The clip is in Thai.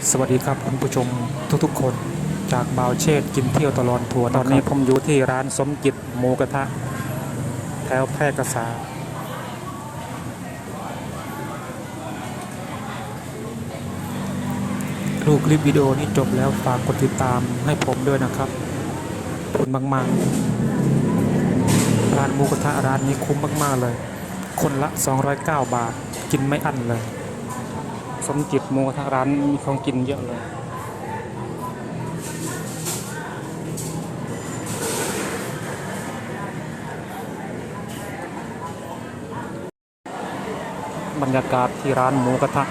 สวัสดีครับคุณผู้ชมทุกๆ คนจากบาวเชษฐ์กินเที่ยวตลอดทัวร์ตอนนี้ผมอยู่ที่ร้านสมจิตหมูกระทะ แถวแพร่กษา ดูคลิปวิดีโอนี้จบแล้วฝากกดติดตามให้ผมด้วยนะครับขอบคุณมากๆ ร้านหมูกระทะร้านนี้คุ้มมากๆเลย คนละ 209 บาท กินไม่อั้นเลย สมจิตหมูกระทะร้านมีของกินเยอะเลยบรรยากาศที่ร้านหมูกระทะ